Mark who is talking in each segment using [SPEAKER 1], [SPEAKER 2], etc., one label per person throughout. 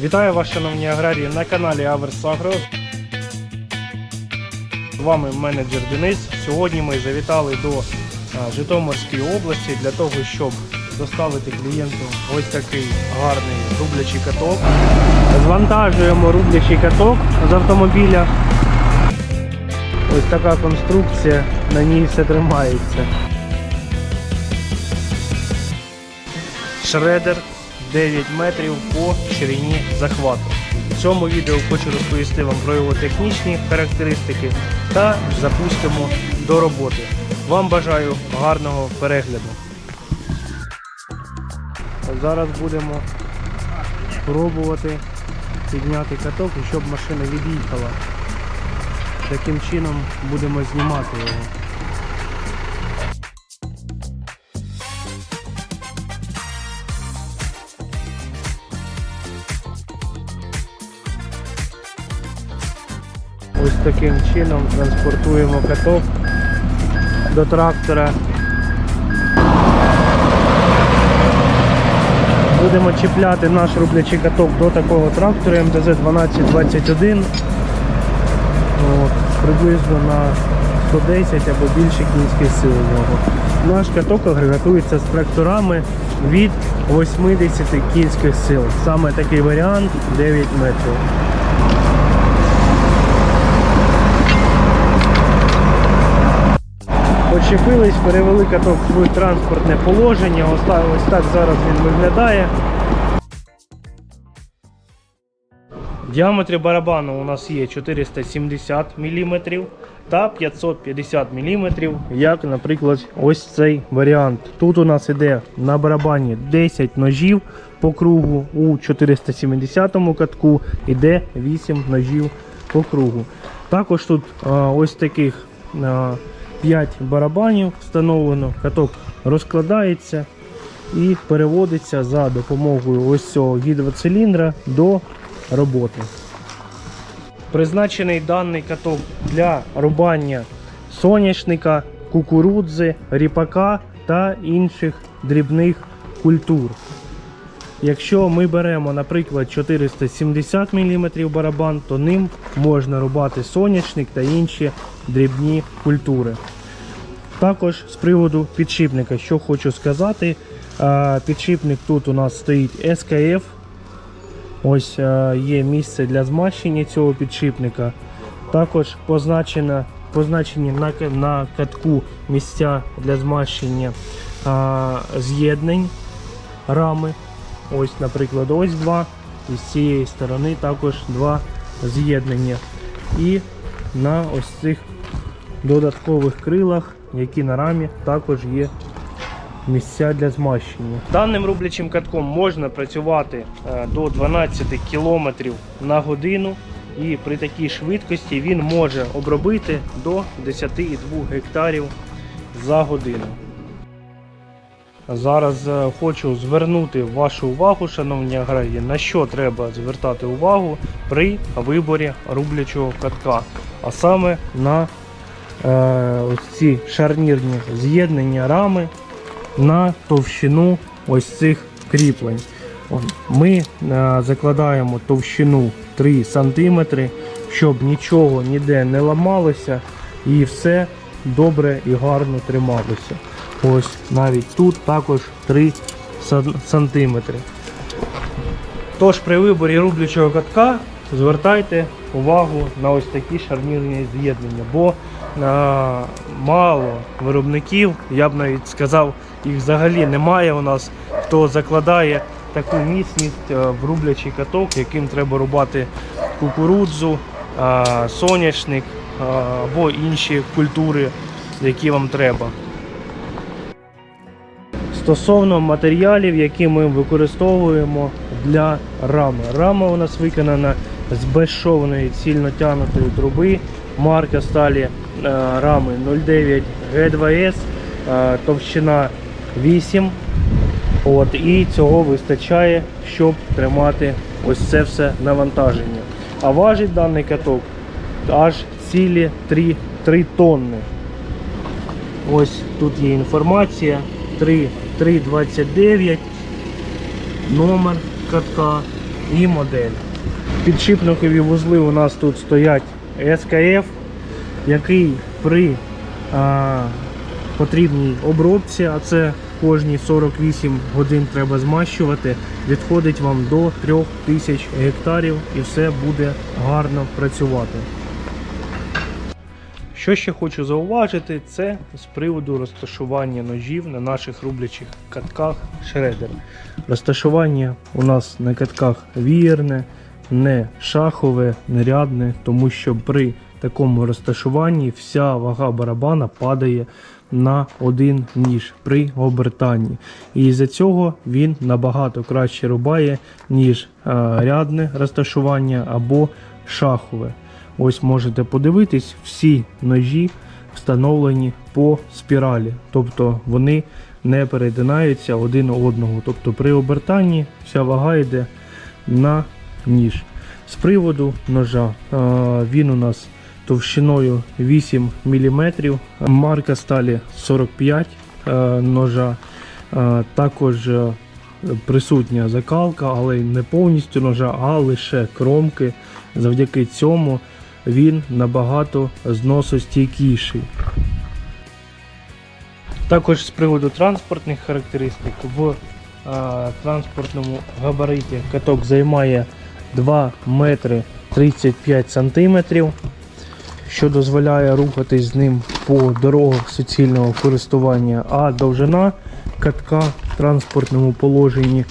[SPEAKER 1] Вітаю вас, шановні аграрії, на каналі Аверс Агро. З вами менеджер Денис. Сьогодні ми завітали до Житомирської області для того, щоб доставити клієнту ось такий гарний рублячий каток. Звантажуємо рублячий каток з автомобіля. Ось така конструкція, на ній все тримається. Шредер 9 метрів по ширині захвату. В цьому відео хочу розповісти вам про його технічні характеристики та запустимо до роботи. Вам бажаю гарного перегляду. Зараз будемо пробувати підняти каток щоб машина від'їхала. Таким чином будемо знімати його. Ось таким чином транспортуємо каток до трактора. Будемо чіпляти наш рублячий каток до такого трактора МДЗ-1221. Приблизно на 110 або більше кінських сил нього. Наш каток агрегатується з тракторами від 80 кінських сил. Саме такий варіант 9 метрів. Почепились, перевели каток в транспортне положення. Ось так, зараз він виглядає. В діаметрі барабану у нас є 470 мм та 550 мм, як, наприклад, ось цей варіант. Тут у нас іде на барабані 10 ножів по кругу, у 470 катку іде 8 ножів по кругу. Також тут а, ось таких а, 5 барабанів встановлено, каток розкладається і переводиться за допомогою ось цього гідроциліндра до роботи. Призначений даний каток для рубання соняшника, кукурудзи, ріпака та інших дрібних культур. Якщо ми беремо, наприклад, 470 мм барабан, то ним можна рубати соняшник та інші дрібні культури. Також з приводу підшипника, що хочу сказати, е, підшипник тут у нас стоїть СКФ. Ось е, є місце для змащення цього підшипника. Також позначено, позначені на, на катку місця для змащення а, з'єднань рами. Ось, наприклад, ось два. І з цієї сторони також два з'єднання. І на ось цих додаткових крилах, які на рамі, також є місця для змащення. Даним рублячим катком можна працювати е, до 12 км на годину. І при такій швидкості він може обробити до 10,2 гектарів за годину. Зараз е, хочу звернути вашу увагу, шановні аграрії, на що треба звертати увагу при виборі рублячого катка, а саме на ось ці шарнірні з'єднання рами на товщину ось цих кріплень. Ми е, закладаємо товщину 3 см, щоб нічого ніде не ламалося і все добре і гарно трималося. Ось навіть тут також 3 см. Тож при виборі рублячого катка звертайте увагу на ось такі шарнірні з'єднання, бо е, мало виробників, я б навіть сказав, їх взагалі немає у нас, хто закладає таку міцність е, в рублячий каток, яким треба рубати кукурудзу, е, соняшник е, або інші культури, які вам треба. Стосовно матеріалів, які ми використовуємо для рами. Рама у нас виконана з безшовної цільнотягнутої труби. Марка сталі рами 09 G2S, е, товщина 8. От, і цього вистачає, щоб тримати ось це все навантаження. А важить даний каток аж цілі 3, 3 тонни. Ось тут є інформація. 3, 3,29 номер катка і модель. Підшипникові вузли у нас тут стоять SKF, який при а, потрібній обробці, а це кожні 48 годин треба змащувати, відходить вам до 3000 гектарів і все буде гарно працювати. Що ще хочу зауважити, це з приводу розташування ножів на наших рублячих катках шредер. Розташування у нас на катках вієрне, не шахове, не рядне, тому що при такому розташуванні вся вага барабана падає на один ніж при обертанні. І з-за цього він набагато краще рубає, ніж е, рядне розташування або шахове. Ось можете подивитись, всі ножі встановлені по спіралі, тобто вони не перетинаються один одного. Тобто при обертанні вся вага йде на ніж. З приводу ножа е, він у нас товщиною 8 мм, марка сталі 45 е, ножа. Е, Також е, присутня закалка, але не повністю ножа, а лише кромки. Завдяки цьому він набагато зносостійкіший. Також з приводу транспортних характеристик в транспортному габариті каток займає 2 метри 35 сантиметрів, що дозволяє рухатись з ним по дорогах суцільного користування, а довжина катка в транспортному положенні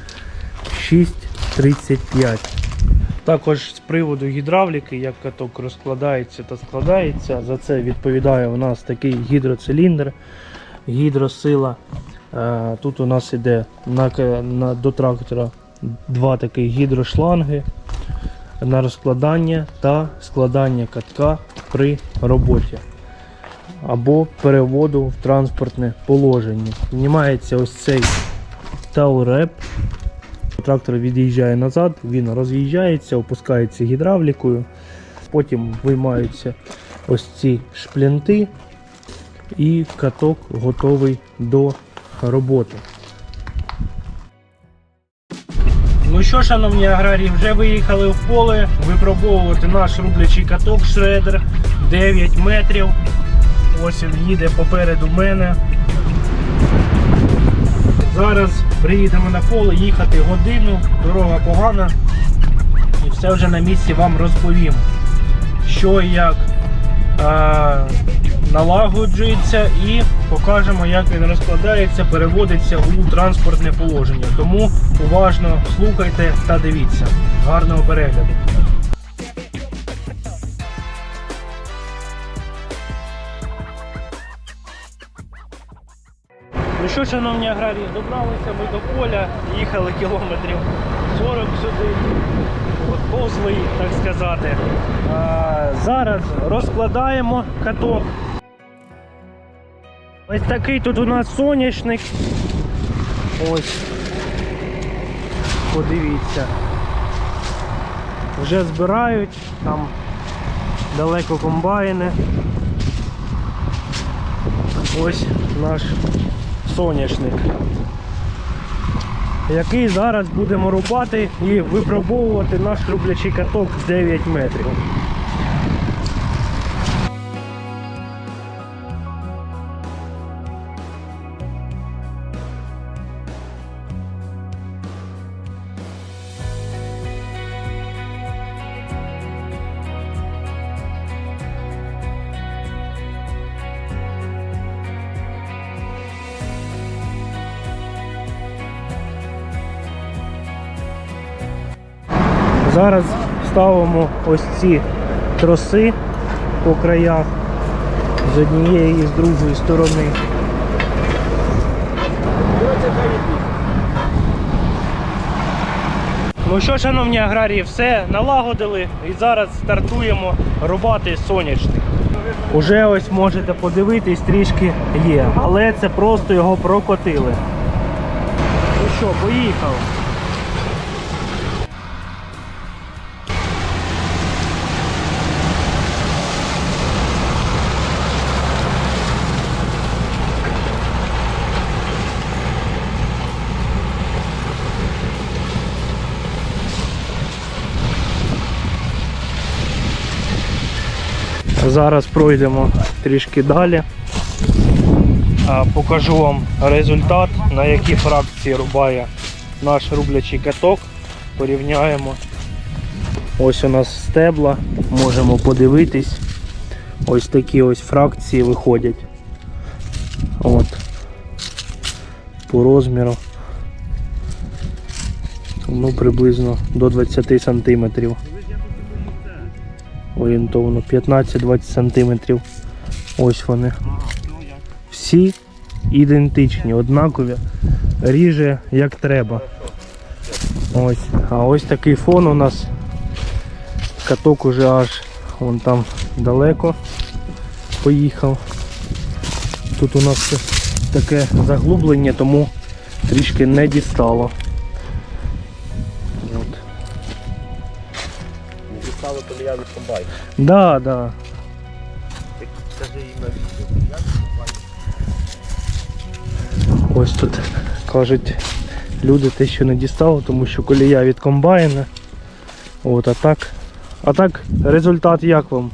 [SPEAKER 1] 6,35. Також з приводу гідравліки, як каток розкладається та складається, за це відповідає у нас такий гідроциліндр, гідросила. Е, Тут у нас іде на, на, до трактора два такі гідрошланги на розкладання та складання катка при роботі або переводу в транспортне положення. Знімається ось цей тауреп. Трактор від'їжджає назад, він роз'їжджається, опускається гідравлікою, потім виймаються ось ці шплінти, і каток готовий до роботи. Що, шановні аграрії, вже виїхали в поле випробовувати наш рублячий каток Шредер 9 метрів. Ось він їде попереду мене. Зараз приїдемо на поле, їхати годину, дорога погана. І все вже на місці вам розповім, що і як налагоджується і покажемо, як він розкладається, переводиться у транспортне положення. Тому уважно слухайте та дивіться. Гарного перегляду. Ну що, шановні аграрії, добралися ми до поля, їхали кілометрів 40 сюди, от повзли, так сказати. А, зараз розкладаємо каток. Ось такий тут у нас соняшник. Ось. Подивіться. Вже збирають, там далеко комбайни. Ось наш соняшник, який зараз будемо рубати і випробовувати наш рублячий каток 9 метрів. Зараз ставимо ось ці троси по краях з однієї і з другої сторони. Ну що, шановні аграрії, все налагодили і зараз стартуємо рубати соняшник. Уже ось можете подивитись, трішки є, але це просто його прокотили. Ну що, поїхав. Зараз пройдемо трішки далі. Покажу вам результат, на які фракції рубає наш рублячий каток. Порівняємо. Ось у нас стебла, можемо подивитись. Ось такі ось фракції виходять. От. По розміру. Ну, приблизно до 20 сантиметрів. Орієнтовно 15-20 сантиметрів. Ось вони. Всі ідентичні, однакові. Ріже як треба. Ось. А ось такий фон у нас. Каток уже аж вон там далеко поїхав. Тут у нас таке заглублення, тому трішки не дістало.
[SPEAKER 2] Колія.
[SPEAKER 1] Да, да.
[SPEAKER 2] Так скажи їм на відео, колія від комбайна.
[SPEAKER 1] Ось тут кажуть люди те, що не дістало, тому що колія від комбайна. От, а так. А так, результат як вам?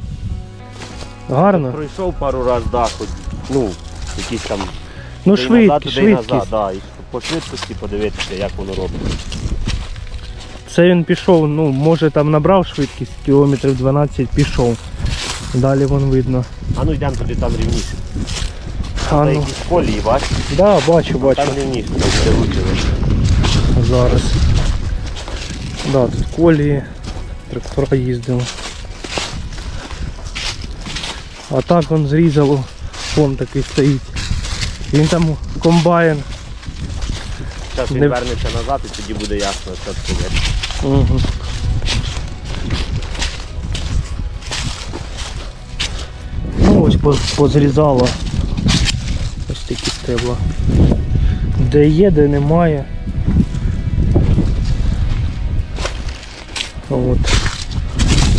[SPEAKER 1] Гарно?
[SPEAKER 2] Пройшов пару раз, да, хоч, ну, якісь там
[SPEAKER 1] Ну,
[SPEAKER 2] назад,
[SPEAKER 1] швидкість,
[SPEAKER 2] туди й
[SPEAKER 1] швидкість.
[SPEAKER 2] назад, да, і по швидкості подивитися, як воно робить.
[SPEAKER 1] Це він пішов, ну, може там набрав швидкість, кілометрів 12 пішов. Далі вон видно.
[SPEAKER 2] А ну йдемо туди там рівніше.
[SPEAKER 1] А, ну,
[SPEAKER 2] якісь колії, бачиш?
[SPEAKER 1] да, бачу, бачу.
[SPEAKER 2] Там рівніше, там лучше видно.
[SPEAKER 1] Зараз. Да, тут колії, трактора їздили. А так он зрізало, фон такий стоїть. Він там комбайн.
[SPEAKER 2] Зараз він
[SPEAKER 1] Не-
[SPEAKER 2] вернеться назад і тоді буде ясно, що це.
[SPEAKER 1] Угу. Ну ось поз- позрізало. Ось такі стебла. Де є, де немає. От.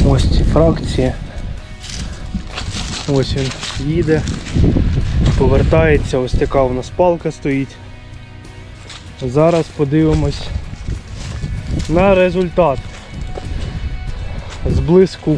[SPEAKER 1] Ось ці фракції. Ось він їде, повертається, ось така у нас палка стоїть. Зараз подивимось на результат зблизьку.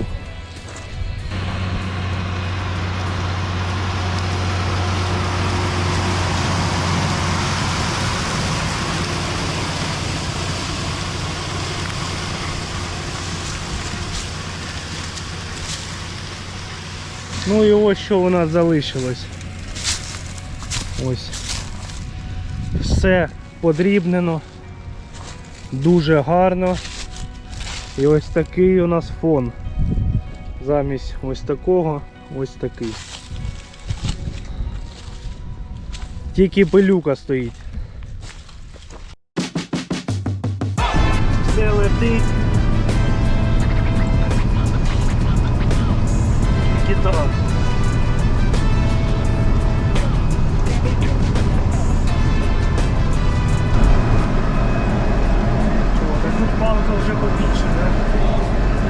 [SPEAKER 1] Ну і ось що у нас залишилось. Ось. Все подрібнено. Дуже гарно. І ось такий у нас фон. Замість ось такого, ось такий. Тільки пилюка стоїть. Все летить. Тут вже побільше, да?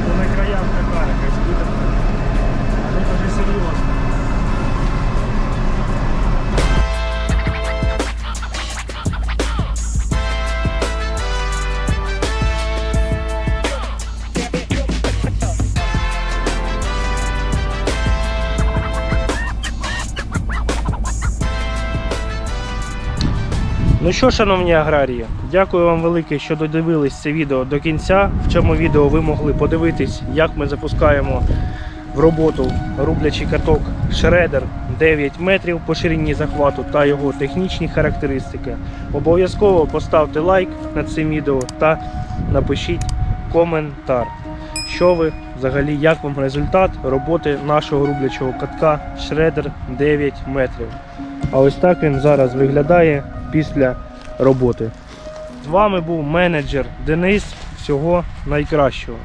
[SPEAKER 1] То на краях така якась буде. А тут вже серйозно. Ну що, шановні аграрії, дякую вам велике, що додивились це відео до кінця. В цьому відео ви могли подивитись, як ми запускаємо в роботу рублячий каток Shredder 9 метрів по ширині захвату та його технічні характеристики. Обов'язково поставте лайк над цим відео та напишіть коментар. Що ви взагалі, як вам результат роботи нашого рублячого катка Shredder 9 метрів. А ось так він зараз виглядає після роботи. З вами був менеджер Денис. Всього найкращого.